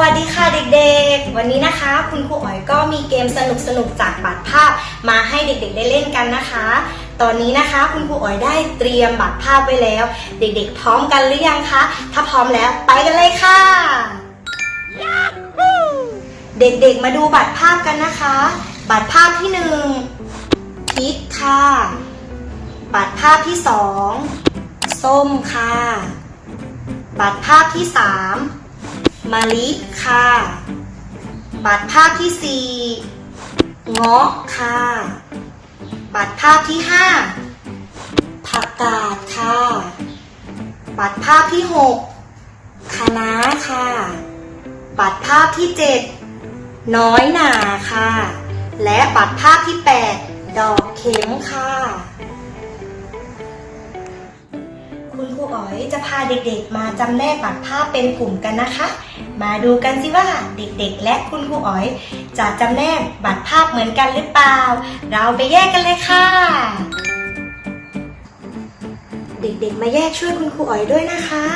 วัสดีค่ะเด็กๆ วันนี้นะคะคุณครูอ๋อยก็มีเกมสนุกๆจากบัตรภาพมาให้เด็กๆ ได้เล่นกันนะคะ ตอนนี้นะคะคุณครูอ๋อยได้เตรียมบัตรภาพไว้แล้ว เด็กๆ พร้อมกันหรือยังคะ ถ้าพร้อมแล้วไปกันเลยค่ะ เด็กๆ มาดูบัตรภาพกันนะคะ บัตรภาพที่หนึ่งพริกค่ะ บัตรภาพที่สองส้มค่ะ บัตรภาพที่สาม มะลิค่ะ บัตรภาพที่สี่เงาะค่ะ บัตรภาพที่ห้าผักกาดค่ะ บัตรภาพที่หกคะน้าค่ะ บัตรภาพที่เจ็ดน้อยหนาค่ะ และบัตรภาพที่แปดดอกเข็มค่ะ คุณครูอ๋อยจะพาเด็กๆ มาจำแนกบัตรภาพเป็นกลุ่มกันนะคะ มาดูกันสิว่าเด็กๆ และคุณครูอ๋อย จะจำแนกบัตรภาพเหมือนกันหรือเปล่า เราไปแยกกันเลยค่ะ เด็กๆ มาแยกช่วยคุณครูอ๋อยด้วยนะคะ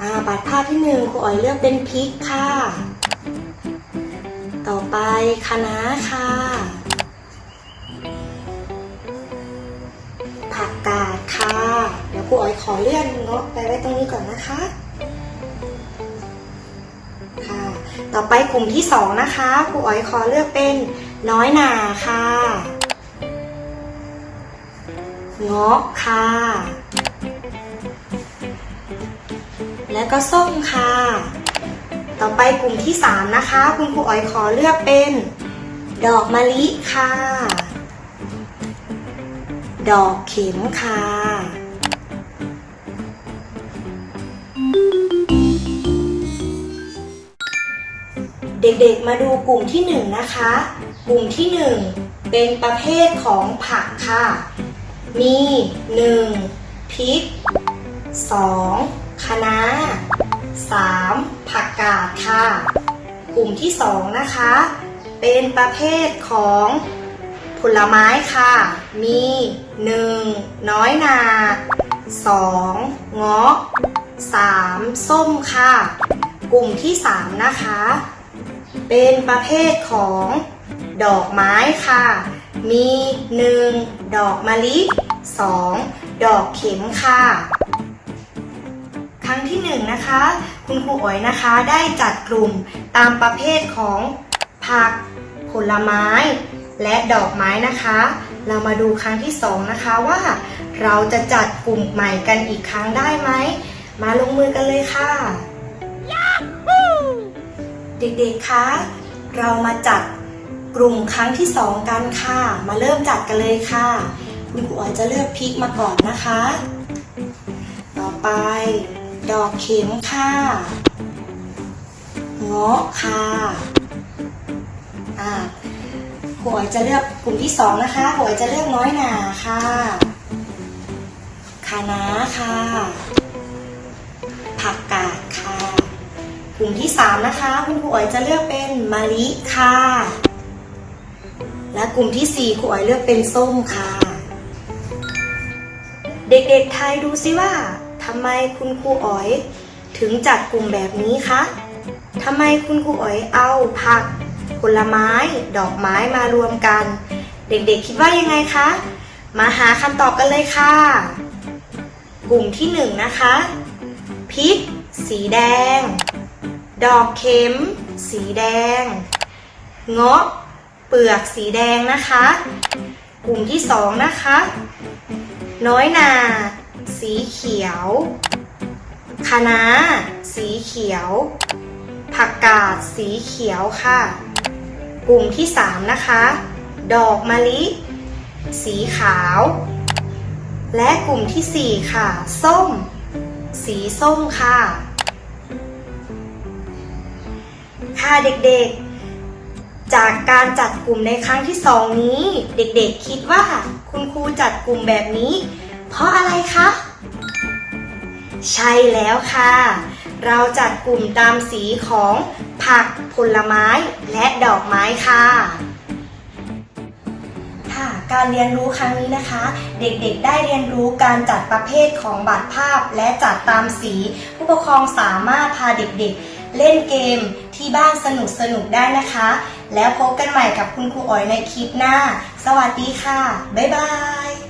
อาบัตรภาพที่หนึ่งครูอ๋อยเลือกเป็นพริกค่ะ ต่อไปคะน้าค่ะ ครูอ๋อยขอเลื่อนเงาะไปไว้ตรงนี้ก่อนนะคะ ค่ะ ต่อไปกลุ่มที่สองนะคะครูอ๋อยขอเลือกเป็นน้อยหนาค่ะเงาะค่ะ และก็ส้มค่ะ ต่อไปกลุ่มที่สามนะคะ คุณครูอ๋อยขอเลือกเป็น ดอกมะลิค่ะ ดอกเข็มค่ะ เด็กๆมาดูกลุ่มที่หนึ่งนะคะ กลุ่มที่หนึ่งเป็นประเภทของผักค่ะ มีหนึ่งพริกสองคะน้าสามผักกาดค่ะ กลุ่มที่สองนะคะ เป็นประเภทของผลไม้ค่ะ มีหนึ่งน้อยนาสองเงาะสามส้มค่ะ กลุ่มที่สามนะคะ เป็นประเภทของดอกไม้ค่ะ มีหนึ่งดอกมะลิสองดอกเข็มค่ะ ครั้งที่หนึ่งนะคะ คุณครูอ๋อยนะคะได้จัดกลุ่มตามประเภทของผัก ผลไม้ และดอกไม้นะคะ เรามาดูครั้งที่สองนะคะว่าเราจะจัดกลุ่มใหม่กันอีกครั้งได้ไหม มาลงมือกันเลยค่ะ เด็กๆ คะ เรามาจัดกลุ่มครั้งที่สองกันค่ะ มาเริ่มจัดกันเลยค่ะคุณครูอ๋อยจะเลือกพริกมาก่อนนะคะ ต่อไป ดอกเข็มค่ะ เงาะค่ะอ่าครูอ๋อยจะเลือกกลุ่มที่สองนะคะครูอ๋อยจะเลือกน้อยหนาค่ะคะน้าค่ะ กลุ่มที่สามนะคะ คุณครูอ๋อยจะเลือกเป็นมะลิค่ะ และกลุ่มที่สี่ครูอ๋อยเลือกเป็นส้มค่ะ เด็กๆทายดูสิว่าทำไมคุณครูอ๋อย ถึงจัดกลุ่มแบบนี้คะทำไมคุณครูอ๋อยเอาผัก ผลไม้ ดอกไม้มารวมกัน เด็กๆคิดว่ายังไงคะ มาหาคำตอบกันเลยค่ะ กลุ่มที่หนึ่งนะคะพริกสีแดง ดอกเข็ม สีแดง เงาะเปลือกสีแดงนะคะ กลุ่มที่สองนะคะ น้อยนา สีเขียวคะน้าสีเขียว ผักกาดสีเขียวค่ะ กลุ่มที่สามนะคะ ดอกมะลิ สีขาว และกลุ่มที่สี่ค่ะ ส้ม สีส้มค่ะ ค่ะเด็กๆ จากการจัดกลุ่มในครั้งที่สองนี้ เด็กๆ คิดว่าคุณครูจัดกลุ่มแบบนี้ เพราะอะไรคะใช่แล้วค่ะ เราจัดกลุ่มตามสีของผักผลไม้และดอกไม้ค่ะค่ะการเรียนรู้ครั้งนี้นะคะ เด็กๆ ได้เรียนรู้การจัดประเภทของบัตรภาพและจัดตามสี ผู้ปกครองสามารถพาเด็กๆ เล่นเกมที่บ้านสนุกสนุกได้นะคะ แล้วพบกันใหม่กับคุณครูอ๋อยในคลิปหน้า สวัสดีค่ะ บ๊ายบาย